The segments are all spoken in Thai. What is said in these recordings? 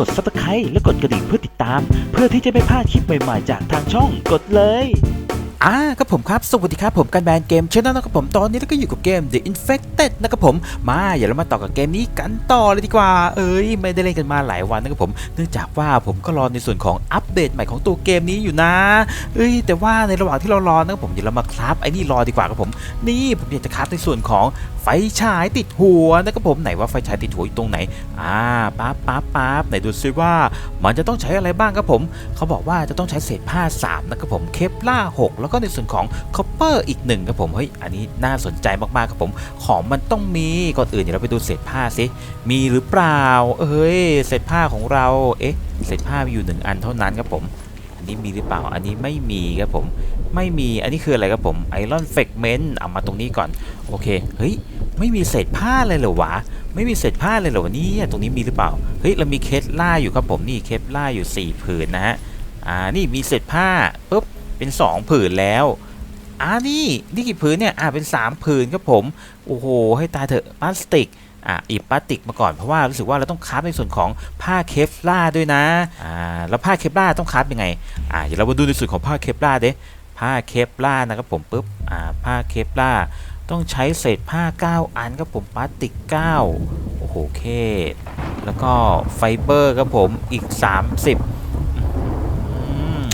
กด subscribe และกดกระดิ่งเพื่อติดตาม เพื่อที่จะไม่พลาดคลิปใหม่ๆ จากทางช่องกดเลยอ่าครับผมครับ สวัสดีครับผมการแบนเกมชนะนะครับผมตอนนี้เราก็อยู่กับเกม The Infected นะครับผมมาอย่าเรามาต่อกับเกมนี้กันต่อเลยดีกว่า เอ้ยไม่ได้เล่นกันมาหลายวันนะครับผม เนื่องจากว่าผมก็รอในส่วนของอัปเดตใหม่ของตัวเกมนี้อยู่นะ เอ้ยแต่ว่าในระหว่างที่เรารอนะครับผมเดี๋ยวเรามาคราฟไอ้นี่รอดีกว่าครับผม นี่ผมอยากจะคราฟในส่วนของไฟฉายติดหัวนะครับผมไหนว่าไฟฉายติดหัวอยู่ตรงไหนอ่าปั๊บปั๊บปั๊บไหนดูซิว่ามันจะต้องใช้อะไรบ้างครับผมเขาบอกว่าจะต้องใช้เศษผ้า3นะครับผมเคปล่า6แล้วก็ในส่วนของคอปเปอร์อีกหนึ่งครับผมเฮ้ยอันนี้น่าสนใจมากๆครับผม ของมันต้องมีก่อนอื่นเดี๋ยวเราไปดูเศษผ้าสิมีหรือเปล่าเอ้ยเศษผ้าของเราเอ๊ะเศษผ้ามีอยู่หนึ่งอันเท่านั้นครับผมอันนี้มีหรือเปล่าอันนี้ไม่มีครับผม ไม่มีอันนี้คืออะไรครับผมไอรอนเฟกเมนต์เอามาตรงนี้ก่อน โอเค เฮ้ย ไม่มีเศษผ้าเลยเหรอวะ ไม่มีเศษผ้าเลยเหรอวะนี่ตรงนี้มีหรือเปล่า เฮ้ย เรามีเคสล่าอยู่ครับผม นี่เคสล่าอยู่ 4 ผืนนะฮะ อ่า นี่มีเศษผ้าปุ๊บ เป็น 2 ผืนแล้ว อ่า นี่ นี่กี่ผืนเนี่ย อ่า เป็น 3 ผืนครับผม โอ้โห ให้ตายเถอะ พลาสติกอะหยิบพลาสติกมาก่อนเพราะว่ารู้สึกว่าเราต้องคราฟในส่วนของผ้าเคฟล่าด้วยนะอ่าแล้วผ้าเคฟล่าต้องคราฟยังไงอ่าเดี๋ยวเรามาดูในส่วนของผ้าเคฟล่าเด้ ผ้าเคปล่านะครับผมปุ๊บอ่าผ้าเคปล่าต้องใช้เศษผ้า 9 อันครับผมพลาสติก 9 โอ้โหเคแล้วก็ไฟเบอร์ครับผมอีก 30อืม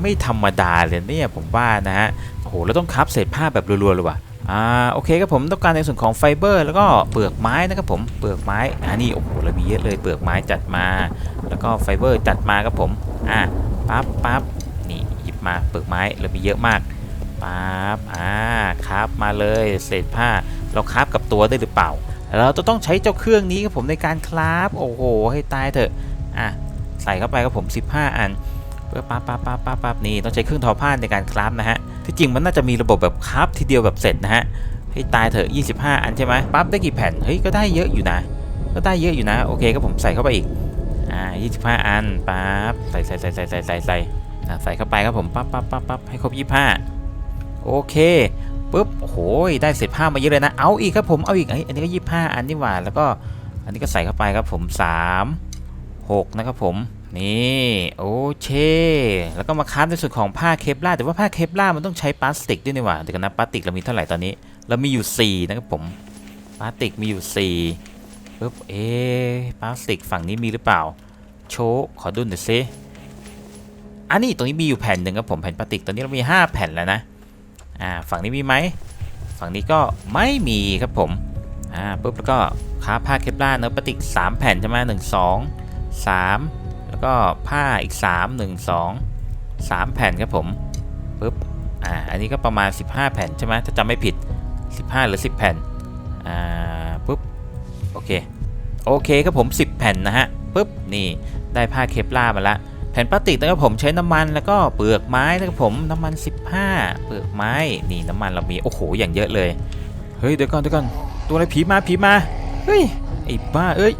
ไม่ธรรมดาเลยเนี่ยผมว่านะฮะโอ้โหแล้วต้องคับเศษผ้าแบบรัวๆเลยว่ะอ่าโอเคครับผมต้องการในส่วนของไฟเบอร์ แล้วก็เปลือกไม้นะครับผมเปลือกไม้อ่านี่โอ้โหเรามีเยอะเลยเปลือกไม้จัดมา แล้วก็ไฟเบอร์จัดมาครับผมอ่าปั๊บปั๊บ มาเปลือกไม้เรามีเยอะมากปั๊บอ่าครับมาเลยเศษผ้าเราคราบกับตัวได้หรือเปล่า เราจะต้องใช้เจ้าเครื่องนี้ครับผมในการคราบโอ้โห ให้ตายเถอะอะใส่เข้าไปครับผม 15 อันเพื่อปั๊บปั๊บปั๊บปั๊บปั๊บนี่ต้องใช้เครื่องทอผ้าในการคราบนะฮะที่จริงมันน่าจะมีระบบแบบคราบทีเดียวแบบเสร็จนะฮะให้ตายเถอะ 25 อันใช่ไหมปั๊บได้กี่แผ่นเฮ้ยก็ได้เยอะอยู่นะก็ได้เยอะอยู่นะโอเคครับผมใส่เข้าไปอีกอ่า25 อันปั๊บใส่ใส่ใส่ใส่ใส่ใส่ ใส่เข้าไปครับผมปั๊บปั๊บปั๊บปั๊บให้ครบ25 โอเคปุ๊บโอ้โหได้เศษผ้ามาเยอะเลยนะ เอาอีกครับผมเอาอีกเอ้ยอันนี้ก็ยี่ห้าอันนี่หว่าแล้วก็อันนี้ก็ใส่เข้าไปครับผม 3 6 นะครับผมนี่โอเคแล้วก็มาคั้นในส่วนของผ้าเคปลาแต่ว่าผ้าเคปลามันต้องใช้พลาสติกด้วยนี่หว่าเดี๋ยวกันนะพลาสติกเรามีเท่าไหร่ตอนนี้ เรามีอยู่ 4 นะครับผมพลาสติกมีอยู่4ปุ๊บเอ๊พลาสติกฝั่งนี้มีหรือเปล่า โชขอดูหน่อยซิ อันนี้ตรงนี้มีอยู่แผ่นหนึ่งครับผมแผ่นพลาสติกตอนนี้เรามี 5 แผ่นแล้วนะอ่าฝั่งนี้มีไหมฝั่งนี้ก็ไม่มีครับผมอ่าปุ๊บแล้วก็ค้าผ้าเคปลาเนื้อพลาสติก 3 แผ่นใช่ไหมหนึ่งสองสามแล้วก็ผ้าอีก 3 1 2 3 แผ่นครับผมปุ๊บอ่าอันนี้ก็ประมาณ 15 แผ่นใช่ไหมถ้าจำไม่ผิด 15 หรือ 10 แผ่นอ่าปุ๊บโอเคโอเคครับผม 10 แผ่นนะฮะปุ๊บนี่ได้ผ้าเคปลามาละ แผ่นพลาสติกนะครับผมใช้น้ำมันแล้วก็เปลือกไม้นะครับผมน้ำมัน 15 เปลือกไม้ นี่น้ำมันเรามีโอ้โหอย่างเยอะเลย เฮ้ยเดี๋ยวก่อนเดี๋ยวก่อนตัวอะไรผีมาผีมา เฮ้ยไอ้บ้าเอ้ย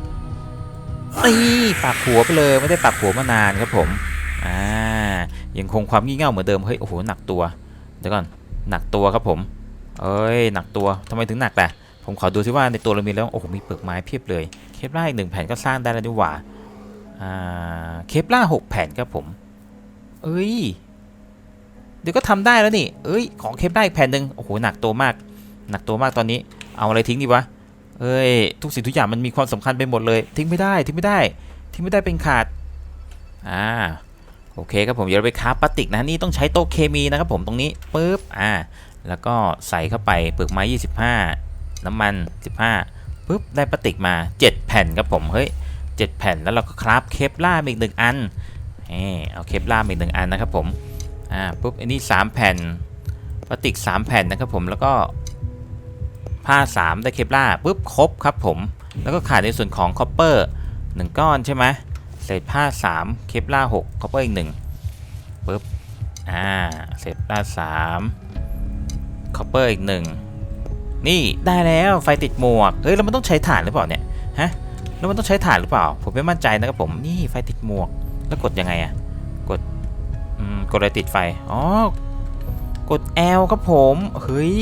นี่ปากหัวไปเลยไม่ได้ปากหัวมานานครับผมอ่ายังคงความงี่เง่าเหมือนเดิมเฮ้ยโอ้โหหนักตัวเดี๋ยวก่อนหนักตัวครับผมเอ้ยหนักตัวทำไมถึงหนักล่ะผมขอดูซิว่าในตัวเรามีแล้วโอ้โหมีเปลือกไม้เพียบเลยเคปล่าอีกหนึ่งแผ่นก็สร้างได้แล้วดีกว่า เคปล่าหกแผ่นครับผม เอ้ย เดี๋ยวก็ทำได้แล้วนี่ เอ้ย ของเคปล่าอีกแผ่นหนึ่งโอ้โห หนักตัวมาก หนักตัวมากตอนนี้ เอาอะไรทิ้งดีวะ เอ้ย ทุกสิ่งทุกอย่างมันมีความสำคัญไปหมดเลย ทิ้งไม่ได้ ทิ้งไม่ได้ ทิ้งไม่ได้เป็นขาด อ่า โอเคครับผม เดี๋ยวเราไปคราฟพลาสติกนะ นี่ต้องใช้โต๊ะเคมีนะครับผมตรงนี้ปึ๊บ อ่า แล้วก็ใส่เข้าไปเปลือกไม้ 25 น้ำมัน 15ปึ๊บ ได้พลาสติกมา 7 แผ่นครับผม เฮ้ย 7 แผ่นแล้วเราก็คราฟเคปล่าอีกหนึ่งอันเออเอาเคปล่าอีกหนึ่งอันนะครับผมอ่าปุ๊บอันนี้ 3 แผ่นพลาสติก 3 แผ่นนะครับผมแล้วก็ผ้า 3 ได้เคปล่าปุ๊บครบครับผม แล้วก็ขาดในส่วนของคอปเปอร์1ก้อนใช่ไหมเศษผ้า 3 เคปล่า6คอปเปอร์อีก1ปุ๊บอ่าเศษผ้า3คอปเปอร์อีก 1 นี่ได้แล้วไฟติดหมวกเฮ้ยแล้วมันต้องใช้ถ่านหรือเปล่าเนี่ยฮะ แล้วมันต้องใช้ถ่านหรือเปล่า ผมไม่มั่นใจนะครับผม นี่ไฟติดหมวก แล้วกดยังไงอะกด อืม กดอะไรติดไฟ อ๋อ กด L ครับผม เฮ้ย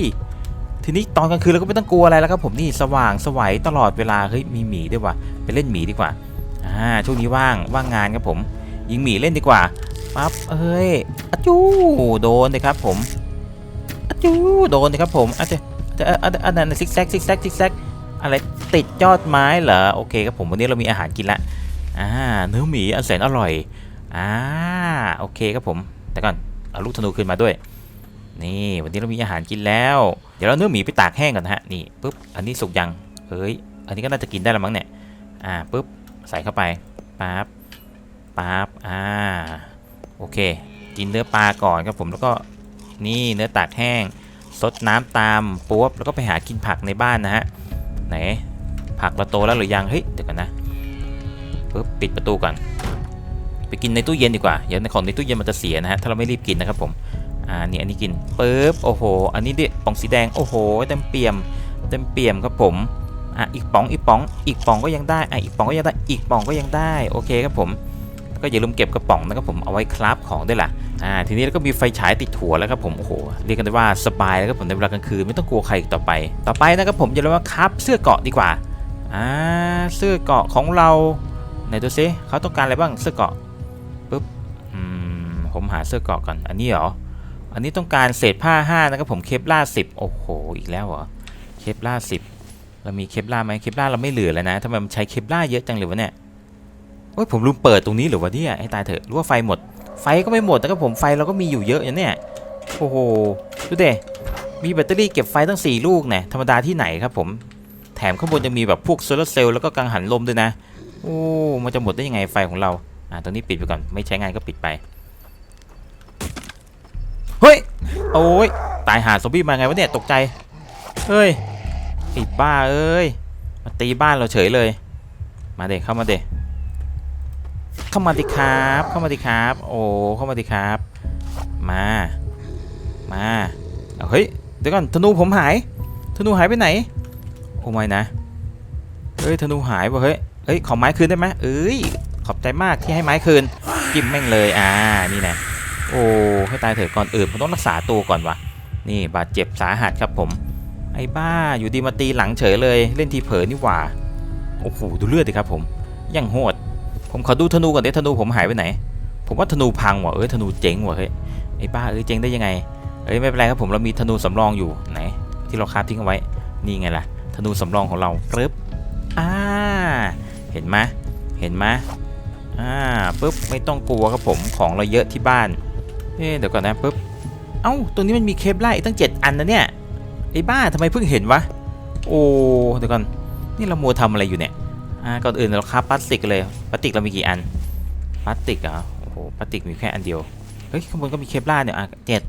ทีนี้ตอนกลางคืนเราก็ไม่ต้องกลัวอะไรแล้วครับผมนี่สว่างสวัยตลอดเวลา เฮ้ย มีหมีด้วยว่ะ ไปเล่นหมีดีกว่า อ่า ช่วงนี้ว่าง ว่างงานครับผม ยิงหมีเล่นดีกว่า ปั๊บเอ้ยอจูโดนเลยครับผมอจูโดนเลยครับผมอาจจะจะอันอันนั้นซิกแซกซิกแซกซิกแซก อะไรติดยอดไม้เหรอโอเคครับผมวันนี้เรามีอาหารกินละอ่าเนื้อหมีอันแสนอร่อยอ่าโอเคครับผมแต่ก่อนเอาลูกธนูขึ้นมาด้วย นี่วันนี้เรามีอาหารกินแล้ว เดี๋ยวเราเนื้อหมีไปตากแห้งก่อนนะฮะนี่ปุ๊บอันนี้สุกยังเฮ้ยอันนี้ก็น่าจะกินได้แล้วมั้งเนี่ยอ่าปุ๊บใส่เข้าไปปั๊บปั๊บอ่าโอเค กินเนื้อปลาก่อนครับผมแล้วก็นี่เนื้อตากแห้งซดน้ำตามปุ๊บแล้วก็ไปหากินผักในบ้านนะฮะ ไหนผักเราโตแล้วหรือยังเฮ้ยเดี๋ยวกันนะปุ๊บปิดประตูก่อนไปกินในตู้เย็นดีกว่าเดี๋ยวในของในตู้เย็นมันจะเสียนะฮะถ้าเราไม่รีบกินนะครับผมอ่านี่อันนี้กินปึ๊บโอ้โห อันนี้ดิป่องสีแดงโอ้โหเต็มเปี่ยมเต็มเปี่ยมครับผมอะอีกป๋องอีกป๋องอีกป๋องก็ยังได้อะอีกป๋องก็ยังได้อีกป๋องก็ยังได้โอเคครับผม ก็อย่าลืมเก็บกระป๋องนะครับผมเอาไว้คราฟของด้วยล่ะอ่าทีนี้เราก็มีไฟฉายติดหัวแล้วครับผมโอ้โหเรียกกันได้ว่าสบายแล้วครับผมในเวลากลางคืนไม่ต้องกลัวใครอีกต่อไป ต่อไปนะครับผมอย่าลืมว่าคราฟเสื้อเกาะดีกว่าอ่าเสื้อเกาะของเราไหนดูซิเขาต้องการอะไรบ้างเสื้อเกาะปึ๊บอืมผมหาเสื้อเกาะก่อนอันนี้เหรออันนี้ต้องการเศษผ้า5นะครับผมเคปล่า10โอ้โหอีกแล้วเหรอเคปล่า10เรามีเคปล่าไหมเคปล่าเราไม่เหลือแล้วนะทำไมมันใช้เคปล่าเยอะจังเลยวะเนี่ย โอ้ยผมลืมเปิดตรงนี้หรือวะเนี่ยให้ตายเถอะรู้ว่าไฟหมด ไฟก็ไม่หมดนะครับผมไฟเราก็มีอยู่เยอะอย่างเนี้ยโอ้โหดูเดมีแบตเตอรี่เก็บไฟตั้ง 4 ลูกเนี่ยธรรมดาที่ไหนครับผมแถมข้างบนยังมีแบบพวกโซลาร์เซลล์แล้วก็กังหันลมด้วยนะโอ้มันจะหมดได้ยังไงไฟของเราอ่าตรงนี้ปิดไปก่อนไม่ใช้งานก็ปิดไปเฮ้ยโอ้ยตายหาซอมบี้มาไงวะเนี่ยตกใจเฮ้ยไอ้บ้าเอ้ยมาตีบ้านเราเฉยเลย มาเด็กเข้ามาเด็ก เข้ามาดิครับ เข้ามาดิครับ โอ้ เข้ามาดิครับ มา มาเฮ้ย เดี๋ยวก่อน ธนูผมหาย ธนูหายไปไหนโอ้ไม่นะ เฮ้ย ธนูหายว่ะเฮ้ย เฮ้ย ขอไม้คืนได้ไหมเอ้ย ขอบใจมากที่ให้ไม้คืน จิ้มแม่งเลย อ่า นี่นะโอ้ ให้ตายเถอะก่อนอื่นผมต้องรักษาตัวก่อนวะ นี่บาดเจ็บสาหัสครับผม ไอ้บ้า อยู่ดีมาตีหลังเฉยเลย เล่นทีเผลอนี่หว่า โอ้โห ดูเลือดดิครับผม ยังโหด ผมขอดูธนูก่อนเดี๋ยวธนูผมหายไปไหน ผมว่าธนูพังว่ะเอ้ยธนูเจ๋งว่ะเฮ้ยไอ้บ้าเอ้ยเจ๋งได้ยังไงเอ้ยไม่เป็นไรครับผมเรามีธนูสำรองอยู่ไหน ที่เราคาบทิ้งเอาไว้นี่ไงล่ะธนูสำรองของเรากรึบอ่าเห็นไหมเห็นไหมอ่าปุ๊บไม่ต้องกลัวครับผมของเราเยอะที่บ้านเอ๊เดี๋ยวก่อนนะปุ๊บเอ้าตรงนี้มันมีเคปไล่ตั้ง 7 อันนะเนี่ยไอ้บ้าทำไมเพิ่งเห็นวะโอ้เดี๋ยวก่อนนี่เรามัวทำอะไรอยู่เนี่ย อ่าก่อนอื่นเราคราฟพลาสติกเลยพลาสติกเรามีกี่อันพลาสติกเหรอโอ้โหพลาสติกมีแค่อันเดียวเฮ้ยข้างบนก็มีเคปลาเนี่ยอะเจ็ด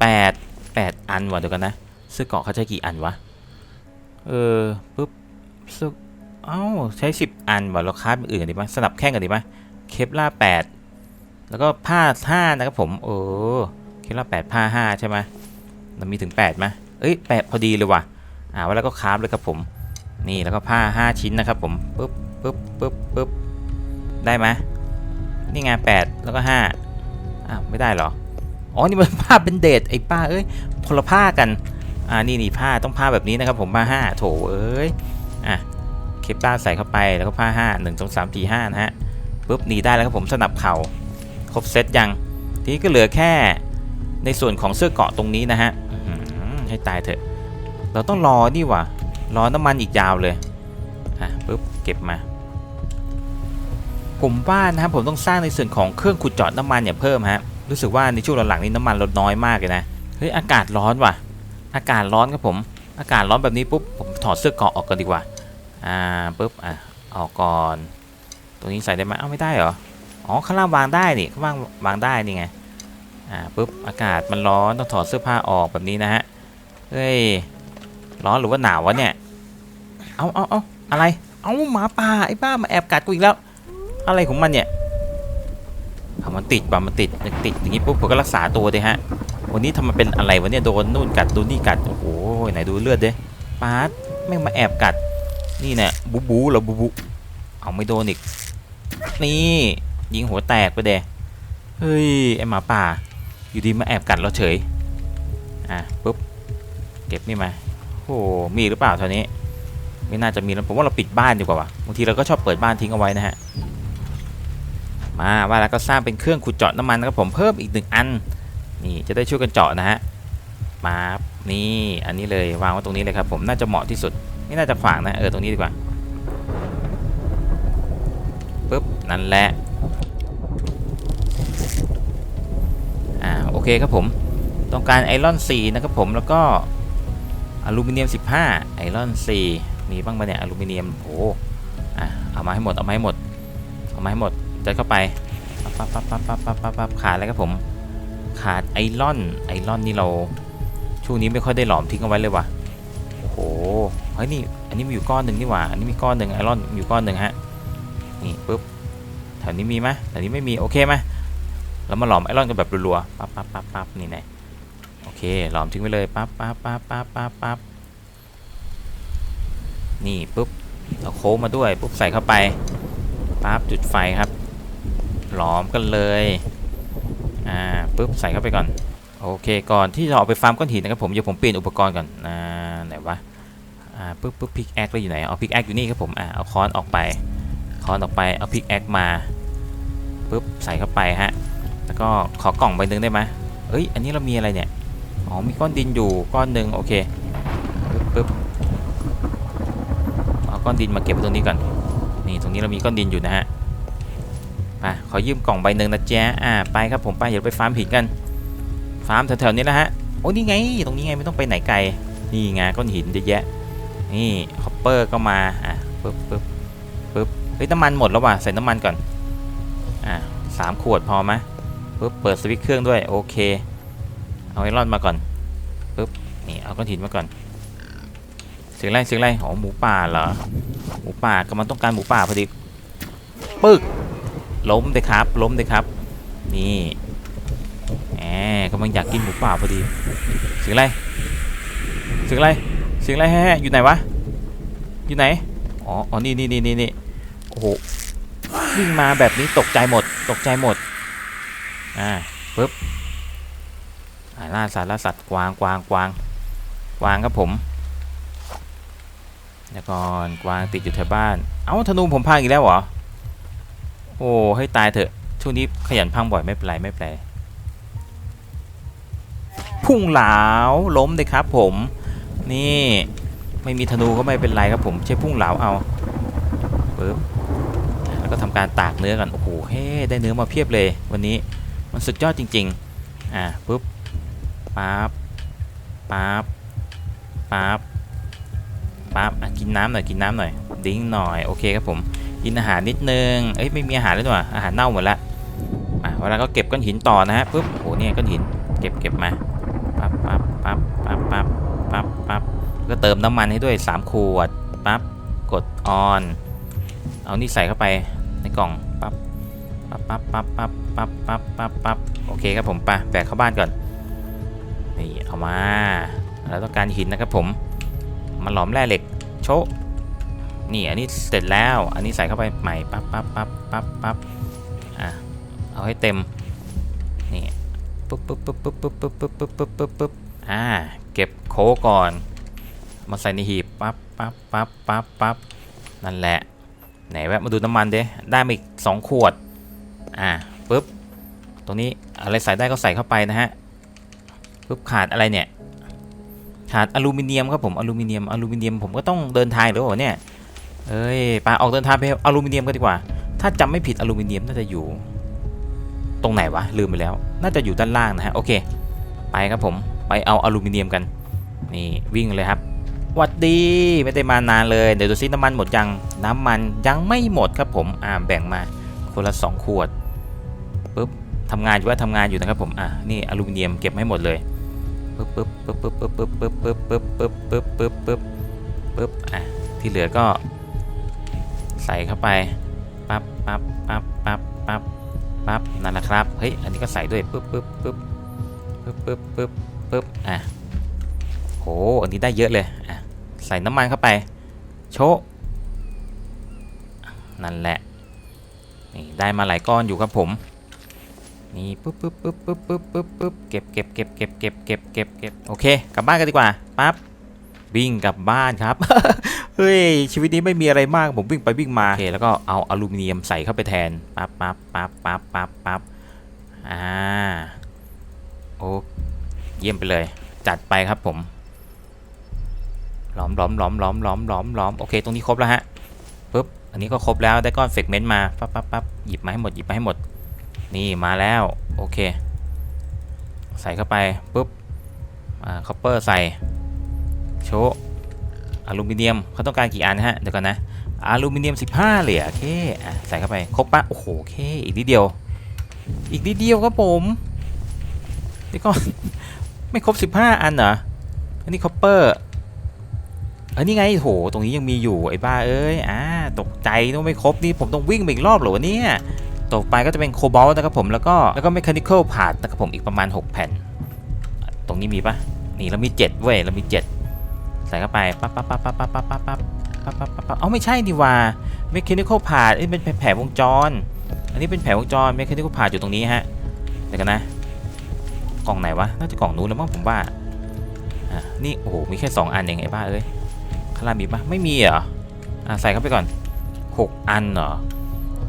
แปดแปดอันว่ะเดี๋ยวกันนะเสื้อเกาะเขาใช้กี่อันวะเออปุ๊บเสื้อเอ้าใช้10อันว่ะเราคราฟอื่นกันดีมั้ยสนับแข้งกันดีมั้ยเคปลาแปดแล้วก็ผ้าห้านะครับผมเออคิดว่าแปดผ้าห้าใช่ไหมมันมีถึงแปดไหมเอ้ยแปดพอดีเลยว่ะอ่าว่าแล้วก็คราฟเลยครับผม นี่แล้วก็ผ้าห้าชิ้นนะครับผมปึ๊บปึ๊บปึ๊บปึ๊บได้ไหมนี่ไงแปดแล้วก็ห้าอ้าวไม่ได้เหรอ อ๋อ นี่มันผ้าเป็นเดทไอ้ป้าเอ้ยคนละผ้ากัน อ่า นี่นี่ผ้าต้องผ้าแบบนี้นะครับผมผ้าห้าโถเอ้ย อะเคปต้าใส่เข้าไปแล้วก็ผ้าห้าหนึ่งสองสามทีห้านะฮะปึ๊บนี่ได้แล้วครับผมสนับเข่าครบเซตยัง ทีนี้ก็เหลือแค่ในส่วนของเสื้อเกาะตรงนี้นะฮะให้ตายเถอะ เราต้องรอนี่ว่า รอน้ำมันอีกยาวเลยอะปุ๊บเก็บมา ผมว่านะครับผมต้องสร้างในส่วนของเครื่องขุดเจาะน้ำมันอย่าเพิ่มฮะรู้สึกว่าในช่วงหลังๆนี้น้ำมันลดน้อยมากเลยนะเฮ้ยอากาศร้อนว่ะ อากาศร้อนครับผม อากาศร้อนแบบนี้ปุ๊บผมถอดเสื้อเกราะออกกันดีกว่าอ่าปุ๊บอะออกก่อน ตรงนี้ใส่ได้ไหมเอ้าไม่ได้เหรออ๋อข้างล่างวางได้นี่ข้างล่างวางได้นี่ไงอ่าปุ๊บอากาศมันร้อนต้องถอดเสื้อผ้าออกแบบนี้นะฮะเฮ้ยร้อนหรือว่าหนาววะเนี่ย เอาเอาเอาอะไร เอาหมาป่าไอ้บ้ามาแอบกัดกูอีกแล้ว อะไรของมันเนี่ยเอามันติดป่ะมันติดติดอย่างนี้ปุ๊บผมก็รักษาตัวเลยฮะ วันนี้ทำไมเป็นอะไรวะเนี่ยโดนนู่นกัดโดนนี่กัด โอ้โหไหนดูเลือดดิปาดแม่งมาแอบกัด นี่เนี่ยบูบูเหรอบูบู เอาไม่โดนอีก นี่ ยิงหัวแตกไปเดะเฮ้ยไอหมาป่า อยู่ดีมาแอบกัดเราเฉย อะปุ๊บ เก็บนี่มาโอ้มีหรือเปล่าเท่านี้ ไม่น่าจะมีแล้วผมว่าเราปิดบ้านดีกว่าวะบางทีเราก็ชอบเปิดบ้านทิ้งเอาไว้นะฮะมาว่าแล้วก็สร้างเป็นเครื่องขุดเจาะน้ำมันนะครับผมเพิ่มอีกหนึ่งอันนี่จะได้ช่วยกันเจาะนะฮะมานี่อันนี้เลยวางไว้ตรงนี้เลยครับผมน่าจะเหมาะที่สุด ไม่น่าจะขวางนะเออตรงนี้ดีกว่าปุ๊บนั่นแหละอ่าโอเคครับผมต้องการไอรอน4นะครับผมแล้วก็อลูมิเนียม 15 ไอรอน4 มีบ้างปะเนี่ยอลูมิเนียมโอ้อะเอามาให้หมดเอามาให้หมดเอามาให้หมดจัดเข้าไปปั๊บปั๊บปั๊บปั๊บปั๊บปั๊บปั๊บขาดอะไรครับผม ขาดไอรอนไอรอนนี่เราช่วงนี้ไม่ค่อยได้หลอมทิ้งเอาไว้เลยว่ะโอ้โหเฮ้ยนี่อันนี้มีอยู่ก้อนหนึ่งนี่หว่าอันนี้มีก้อนหนึ่งไอรอนมีอยู่ก้อนหนึ่งฮะนี่ปุ๊บแถวนี้มีไหมแถวนี้ไม่มีโอเคไหมเรามาหลอมไอรอนกันแบบรัวๆปั๊บปั๊บปั๊บปั๊บนี่ไงโอเคหลอมทิ้งไว้เลยปั๊บปั๊บปั๊บปั๊บปั๊บปั๊บ นี่ปุ๊บเอาโค้งมาด้วยปุ๊บใส่เข้าไปปั๊บจุดไฟครับ หลอมกันเลยอ่าปุ๊บใส่เข้าไปก่อนโอเคก่อนที่จะออกไปฟาร์มก้อนหินนะครับผมเดี๋ยวผมเปลี่ยนอุปกรณ์ก่อนอ่าไหนวะอ่าปุ๊บปุ๊บพิกแอคเราอยู่ไหนเอาพิกแอคอยู่นี่ครับผมอ่าเอาค้อนออกไปค้อนออกไปเอาพิกแอคมาปุ๊บใส่เข้าไปฮะแล้วก็ขอกล่องใบหนึ่งได้ไหมเอ้ยอันนี้เรามีอะไรเนี่ยอ๋อมีก้อนดินอยู่ก้อนหนึ่งโอเคปุ๊บปุ๊บ ก้อนดินมาเก็บไว้ตรงนี้ก่อน นี่ตรงนี้เรามีก้อนดินอยู่นะฮะอะขอยืมกล่องใบหนึ่งนะแจ๊ะอ่าไปครับผมไปเดี๋ยวไปฟาร์มหินกันฟาร์มแถวๆนี้แหละฮะโอ้นี่ไงตรงนี้ไงไม่ต้องไปไหนไกลนี่ไงก้อนหินเยอะแยะนี่คอปเปอร์ก็มาอะปึ๊บปึ๊บปึ๊บเฮ้ยน้ำมันหมดแล้วว่ะใส่น้ำมันก่อนอะสามขวดพอไหมปึ๊บเปิดสวิตช์เครื่องด้วยโอเค เอาไอรอนมาก่อนปึ๊บนี่เอาก้อนหินมาก่อน สียงไรเสียงไรอ๋อหมูป่าเหรอหมูป่ากำลังต้องการหมูป่าพอดีปึ๊กล้มเลยครับล้มเลยครับ นี่แหมกำลังอยากกินหมูป่าพอดีเสียงไรเสียงไรเสียงไรแฮ่อยู่ไหนวะอยู่ไหนอ๋ออ๋อนี่นี่นี่นี่นี่โอ้โหวิ่งมาแบบนี้ตกใจหมด ตกใจหมดอ่าปึ๊บอ่าล่าสัตว์ล่าสัตว์กวางกวางกวางกวางครับผม เดี๋ยวก่อนกวางติดอยู่แถวบ้าน เอ้าธนูผมพังอีกแล้วเหรอ โอ้ให้ตายเถอะ ช่วงนี้ขยันพังบ่อยไม่เป็นไรไม่เป็นไร พุ่งเหลาวล้มเลยครับผม นี่ไม่มีธนูก็ไม่เป็นไรครับผม ใช้พุ่งเหลาเอาปึ๊บแล้วก็ทำการตากเนื้อกัน โอ้โห เฮ้ ได้เนื้อมาเพียบเลย วันนี้มันสุดยอดจริง ๆ อ่าปึ๊บปั๊บปั๊บปั๊บ ปั๊บอะกินน้ำหน่อยกินน้ำหน่อยดิ้งหน่อยโอเคครับผมกินอาหารนิดนึงเอ้ยไม่มีอาหารแล้วด้วยอาหารเน่าหมดละอะเวลาก็เก็บก้อนหินต่อนะฮะปุ๊บโอ้เนี่ยก้อนหินเก็บเก็บมาปั๊บปั๊บปั๊บปั๊บปั๊บปั๊บปั๊บก็เติมน้ำมันให้ด้วย 3 ขวดปั๊บกดออนเอานี่ใส่เข้าไปในกล่องปั๊บปั๊บปั๊บปั๊บปั๊บปั๊บปั๊บปั๊บปั๊บโอเคครับผมไปแบกเข้าบ้านก่อนนี่เอามาแล้วต้องการหินนะครับผม มาหลอมแร่เหล็ก โชะนี่อันนี้เสร็จแล้ว อันนี้ใส่เข้าไปใหม่ปั๊บปั๊บปั๊บปั๊บปั๊บอะเอาให้เต็ม นี่ปุ๊บปุ๊บปุ๊บปุ๊บปุ๊บปุ๊บปุ๊บปุ๊บปุ๊บปุ๊บปุ๊บอ่า เก็บโคก่อน มาใส่ในหีบปั๊บปั๊บปั๊บปั๊บปั๊บนั่นแหละ ไหนแวะมาดูน้ำมันเด้ได้มาอีกสองขวด อ่าปุ๊บ ตรงนี้อะไรใส่ได้ก็ใส่เข้าไปนะฮะปุ๊บขาดอะไรเนี่ย ขาดอลูมิเนียมครับผมอลูมิเนียมอลูมิเนียมผมก็ต้องเดินทางหรือเปล่าเนี่ยเอ้ยไปออกเดินทางไปอลูมิเนียมกันดีกว่า ถ้าจำไม่ผิดอลูมิเนียมน่าจะอยู่ ตรงไหนวะลืมไปแล้ว น่าจะอยู่ด้านล่างนะฮะโอเค ไปครับผมไปเอาอลูมิเนียมกันนี่วิ่งเลยครับหวัดดีไม่ได้มานานเลยเดี๋ยวดูซิน้ำมันหมดยังน้ำมันยังไม่หมดครับผมอ่าแบ่งมาคนละสองขวดปุ๊บทำงานอยู่ว่าทำงานอยู่นะครับผมอ่านี่อลูมิเนียมเก็บให้หมดเลย ปึ๊บปึ๊บปึ๊บปึ๊บปึ๊บปึ๊บปึ๊บปึ๊บปึ๊บปึ๊บปึ๊บปึ๊บปึ๊บอะที่เหลือก็ ใส่เข้าไปปั๊บปั๊บปั๊บปั๊บปั๊บปั๊บนั่นแหละครับเฮ้ยอันนี้ก็ใส่ด้วยปึ๊บปึ๊บปึ๊บปึ๊บปึ๊บปึ๊บปึ๊บอะโหอันนี้ได้เยอะเลยอะใส่น้ำมันเข้าไป โชะนั่นแหละนี่ได้มาหลายก้อนอยู่ครับผม นี่ปึ๊บปึ๊บปึ๊บปึ๊บปึ๊บปึ๊บปึ๊บเก็บเก็บเก็บเก็บเก็บเก็บเก็บเก็บโอเค กลับบ้านกันดีกว่าปั๊บวิ่งกลับบ้านครับ เฮ้ย ชีวิตนี้ไม่มีอะไรมาก ผมวิ่งไปวิ่งมาโอเคแล้วก็เอาอลูมิเนียมใส่เข้าไปแทนปั๊บปั๊บปั๊บปั๊บปั๊บปั๊บอ่าโอ้เยี่ยมไปเลย จัดไปครับผมล้อมล้อมล้อมล้อมล้อมล้อมล้อมโอเค ตรงนี้ครบแล้วฮะปุ๊บอันนี้ก็ครบแล้วได้ก้อนเฟกเมนต์มาปั๊บปั๊บปั๊บหยิบมาให้หมดหยิบมาให้หมด นี่มาแล้วโอเค ใส่เข้าไปปุ๊บอ่าคอปเปอร์ใส่โชว์อลูมิเนียมเขาต้องการกี่อันฮะเดี๋ยวก่อนนะอลูมิเนียม 15 เหรียญโอเคอใส่เข้าไปครบปะโอ้โหโอเคอีกนิดเดียว อีกนิดเดียวครับผมนี่ก็ไม่ครบ 15 อันเหรออันนี้คอปเปอร์อันนี้ไงโหตรงนี้ยังมีอยู่ไอ้บ้าเอ้ยอ่าตกใจต้องไม่ครบนี่ผมต้องวิ่งไปอีกรอบเหรอวะเนี่ย ต่อไปก็จะเป็นโคบอลนะครับผมแล้วก็แล้วก็เมคานิคอลพาร์ตนะครับผมอีกประมาณ 6 แผ่น ตรงนี้มีปะนี่เรามี 7 เว้ยเรามี 7 ใส่เข้าไปปั๊บปั๊บปั๊บปั๊บปั๊บปั๊บปั๊บปั๊บปั๊บปั๊บปั๊บเอ้าไม่ใช่ดีว่าเมคานิคอลพาร์ตนี่เป็นแผงวงจร อันนี้เป็นแผงวงจรเมคานิคอลพาร์ตอยู่ตรงนี้ฮะเดี๋ยวกันนะกล่องไหนวะน่าจะกล่องนู้นแล้วมั้งผมว่าอะนี่โอ้โหมีแค่ 2 อันเองไอ้บ้าเอ้ยข้างล่างมีปะไม่มีเหรออะใส่เข้าไปก่อน 6 อันเหรอ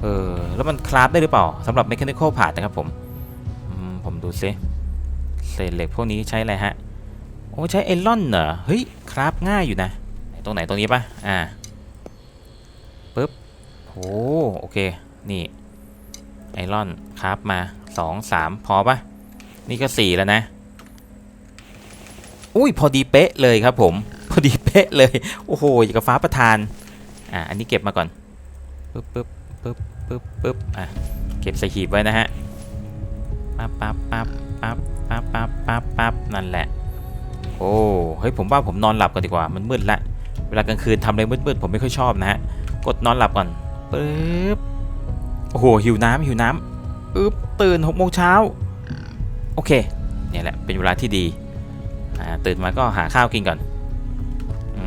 เออ แล้วมันคราฟได้หรือเปล่าสำหรับ mechanical part นะครับผมผมดูซิเศษเหล็กพวกนี้ใช้อะไรฮะ โอ้ใช้ไอรอนเหรอ เฮ้ย คราฟง่ายอยู่นะ ตรงไหนตรงนี้ปะอ่าปึ๊บโอ้โอเค นี่ ไอรอนคราฟมา2 3พอปะนี่ก็4แล้วนะ อุ้ยพอดีเป๊ะเลยครับผม พอดีเป๊ะเลย โอ้โหอย่างกับฟ้าประทาน อ่า อันนี้เก็บมาก่อนปึ๊บปึ๊บปึ๊บ ปึ๊บปึ๊บอะเก็บใส่หีบไว้นะฮะปั๊บปั๊บปั๊บปั๊บปั๊บปั๊บปั๊บปั๊บนั่นแหละ โอ้เฮ้ยผมว่าผมนอนหลับก่อนดีกว่ามันมืดละเวลากลางคืนทำอะไรมืดๆผมไม่ค่อยชอบนะฮะกดนอนหลับก่อนปึ๊บโอ้โหหิวน้ำหิวน้ำอึ๊บตื่นหกโมงเช้าโอเคเนี่ยแหละเป็นเวลาที่ดีตื่นมาก็หาข้าวกินก่อนอ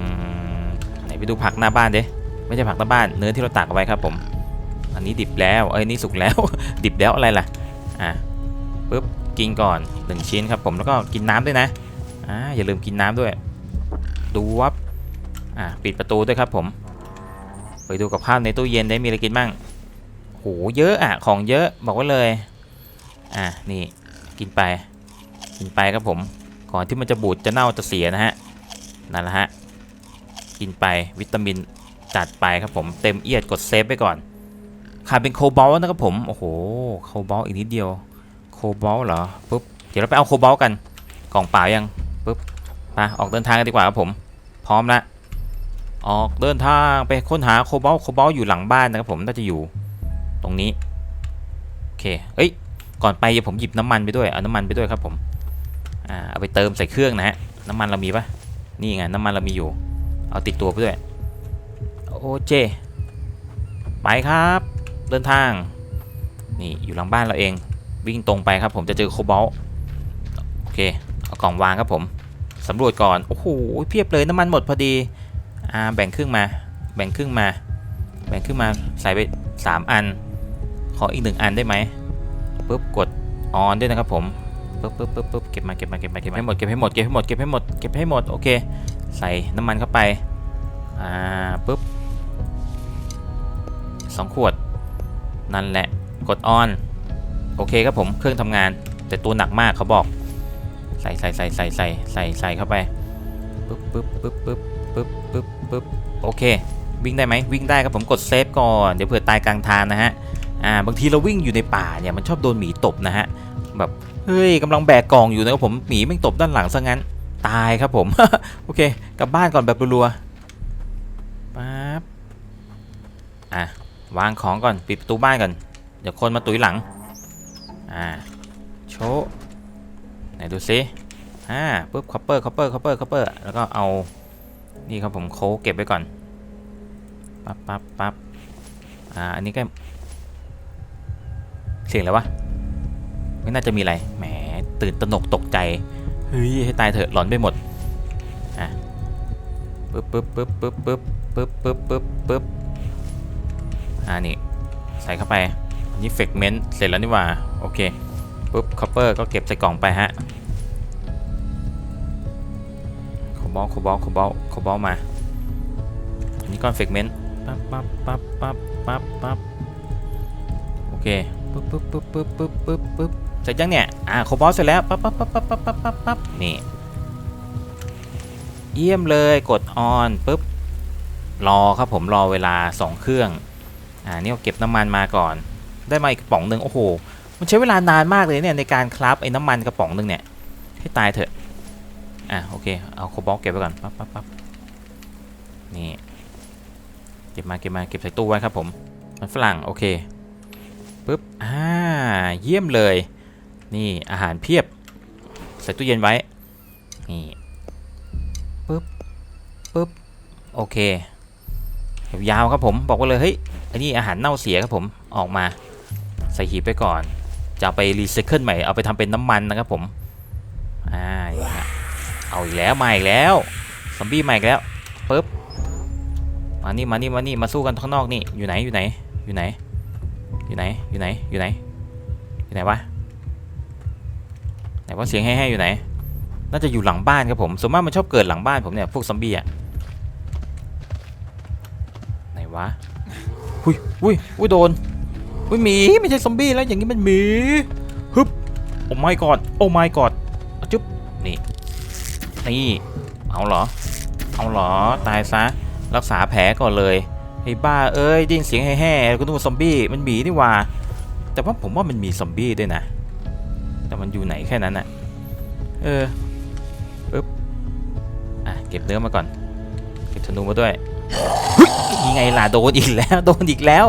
ไหนไปดูผักหน้าบ้านเด้ไม่ใช่ผักหน้าบ้านเนื้อที่เราตากเอาไว้ครับผม อันนี้ดิบแล้ว เอ้ยนี่สุกแล้ว ดิบแล้วอะไรล่ะ อะปุ๊บกินก่อนหนึ่งชิ้นครับผมแล้วก็กินน้ำด้วยนะอ่าอย่าลืมกินน้ำด้วย ดูวับอะปิดประตูด้วยครับผมไปดูกับข้าวในตู้เย็นได้มีอะไรกินบ้างโหเยอะอะของเยอะบอกไว้เลยอะนี่กินไป กินไปครับผมก่อนที่มันจะบูดจะเน่าจะเสียนะฮะนั่นแหละฮะกินไปวิตามินจัดไปครับผมเต็มเอียดกดเซฟไปก่อน ขาดเป็นโคบอลนะครับผม โอ้โห โคบอลอีกนิดเดียว โคบอลเหรอปุ๊บ เดี๋ยวเราไปเอาโคบอลกัน กล่องเปล่ายังปุ๊บ มา ออกเดินทางกันดีกว่าครับผม พร้อมละออกเดินทางไปค้นหาโคบอล โคบอลอยู่หลังบ้านนะครับผม น่าจะอยู่ตรงนี้ โอเค เอ้ย ก่อนไปผมหยิบน้ำมันไปด้วย เอาน้ำมันไปด้วยครับผม อ่า เอาไปเติมใส่เครื่องนะฮะ น้ำมันเรามีปะนี่ไง น้ำมันเรามีอยู่ เอาติดตัวไปด้วย โอเจ ไปครับ เดินทาง นี่อยู่หลังบ้านเราเอง วิ่งตรงไปครับผมจะเจอโคบอลโอเคเอากล่องวางครับผมสำรวจก่อนโอ้โหเพียบเลยน้ำมันหมดพอดีอ่าแบ่งครึ่งมา แบ่งครึ่งมา แบ่งครึ่งมาใส่ไป 3 อัน ขออีกหนึ่งอันได้ไหมปุ๊บกดออนด้วยนะครับผมปุ๊บปุ๊บปุ๊บปุ๊บเก็บมาเก็บมาเก็บมาเก็บให้หมดเก็บให้หมดเก็บให้หมดเก็บให้หมดเก็บให้หมดโอเค ใส่น้ำมันเข้าไปอ่าปุ๊บสองขวด นั่นแหละกดออนโอเคครับผมเครื่องทำงาน แต่ตัวหนักมากเขาบอก ใส่ใส่ใส่ใส่ใส่ใส่ใส่เข้าไปปึ๊บปึ๊บปึ๊บปึ๊บปึ๊บปึ๊บปึ๊บโอเค วิ่งได้ไหมวิ่งได้ครับผมกดเซฟก่อนเดี๋ยวเผื่อตายกลางทางนะฮะอ่าบางทีเราวิ่งอยู่ในป่าเนี่ยมันชอบโดนหมีตบนะฮะแบบเฮ้ยกำลังแบกกล่องอยู่นะครับผมหมีแม่ตบด้านหลังซะงั้นตายครับผม โอเค กลับบ้านก่อนแบบรัวๆปั๊บอะ วางของก่อนปิดประตูบ้านก่อน เดี๋ยวคนมาตุยหลัง อ่า โชว์ไหนดูซิอ่าปุ๊บคอปเปอร์คอปเปอร์คอปเปอร์คอปเปอร์แล้วก็เอา นี่ครับผมโค้กเก็บไว้ก่อน ปั๊บปั๊บปั๊บอ่า อันนี้ก็ เสียงอะไรวะ ไม่น่าจะมีอะไร แหม ตื่นตระหนกตกใจ เฮ้ย ให้ตายเถอะ หลอนไปหมด อะ ปึ๊บปึ๊บปึ๊บปึ๊บปึ๊บปึ๊บปึ๊บปึ๊บปึ๊บ อ่านี่ใส่เข้าไปนนี้เฟกเมนต์เสร็จแล้วนี่หว่า โอเคปุ๊บคอปเปอร์ก็เก็บใส่กล่องไปฮะโคบบอลโคบอลโคบอลโคบอลมาอันนี้ก้อนเฟกเมนต์ปั๊บปั๊บปั๊บปั๊บปั๊บปั๊บโอเคปึ๊บปึ๊บปึ๊บปึ๊บปึ๊บปึ๊บปึ๊บเสร็จยังเนี่ยอ่าโคบอลเสร็จแล้วปั๊บปั๊บปั๊บปั๊บปั๊บปั๊บปั๊บปั๊บนี่เยี่ยมเลยกดออนปุ๊บรอครับผมรอเวลา 2 เครื่อง อ่านี่เอาเก็บน้ำมันมาก่อน ได้มาอีกกระป๋องหนึ่งโอ้โห มันใช้เวลานานมากเลยเนี่ยในการคราฟไอ้น้ำมันกระป๋องหนึ่งเนี่ยให้ตายเถอะ อะโอเค เอาโคบอลเก็บไว้ก่อนปั๊บปั๊บปั๊บนี่เก็บมาเก็บมาเก็บใส่ตู้ไว้ครับผม มันฝรั่งโอเคปุ๊บอ่าเยี่ยมเลย นี่อาหารเพียบ ใส่ตู้เย็นไว้ นี่ปุ๊บปุ๊บโอเคยาวครับผมบอกไว้เลยเฮ้ย อันนี้อาหารเน่าเสียครับผมออกมาใส่หีบไปก่อน จะเอาไปรีไซเคิลใหม่เอาไปทำเป็นน้ำมันนะครับผมอ่าเอาอีกแล้วมาอีกแล้วซอมบี้มาอีกแล้วปุ๊บมานี่มานี่มานี่มาสู้กันข้างนอกนี่อยู่ไหนอยู่ไหนอยู่ไหนอยู่ไหนอยู่ไหนอยู่ไหนอยู่ไหนวะไหนว่าเสียงแห่ๆอยู่ไหน น่าจะอยู่หลังบ้านครับผมส่วนมากมันชอบเกิดหลังบ้านผมเนี่ยพวกซอมบี้อะไหนวะ อุ้ยอุ้ยอุ้ยโดนอุ้ยหมีไม่ใช่ซอมบี้แล้วอย่างนี้มันหมีฮึบโอ้ไม่กอดโอ้ไม่กอดจุ๊บนี่นี่เอาเหรอ เอาเหรอตายซะรักษาแผลก่อนเลยไอ้บ้าเอ้ยได้นเสียงแห่ๆก็นึกว่าซอมบี้มันหมีนี่ว่า แต่ว่าผมว่ามันมีซอมบี้ด้วยนะ แต่มันอยู่ไหนแค่นั้นอะเออปึ๊บอะเก็บเนื้อมาก่อน เก็บธนูมาด้วย ยังไงล่ะโดนอีกแล้วโดนอีกแล้ว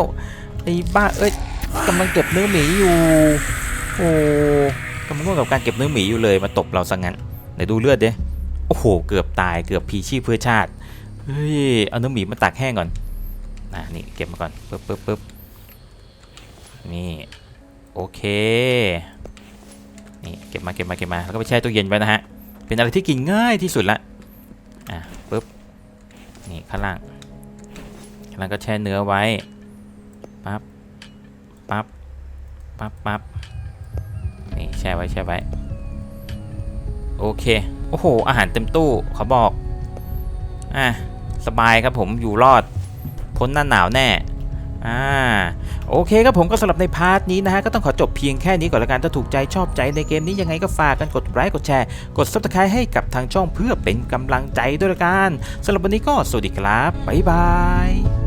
ไอ้บ้าเอ้ยกำลังเก็บเนื้อหมีอยู่โอ้กำลังง่วงกับการเก็บเนื้อหมีอยู่เลยมาตบเราซะงั้นไหนดูเลือดเดิโอ้โห เกือบตายเกือบพีชีพเพื่อชาติเฮ้ยเอาเนื้อหมีมาตากแห้งก่อนอะนี่เก็บมาก่อนปึ๊บปึ๊บปึ๊บนี่โอเคนี่เก็บมาเก็บมาเก็บมาแล้วก็ไปแช่ตู้เย็นไว้นะฮะเป็นอะไรที่กินง่ายที่สุดละ นี่ข้างล่างข้างล่างก็แช่เนื้อไว้ปั๊บปั๊บปั๊บปั๊บนี่แช่ไว้แช่ไว้ โอเค โอ้โห อาหารเต็มตู้เขาบอก อะ สบายครับผมอยู่รอด พ้นหน้าหนาวแน่ อ่าโอเคครับผมก็สำหรับในพาร์ทนี้นะฮะก็ต้องขอจบเพียงแค่นี้ก่อนละกันถ้าถูกใจชอบใจในเกมนี้ยังไงก็ฝากกันกดไลค์กดแชร์ กด subscribe ให้กับทางช่องเพื่อเป็นกำลังใจด้วยละกันสำหรับวันนี้ก็สวัสดีครับบ๊ายบาย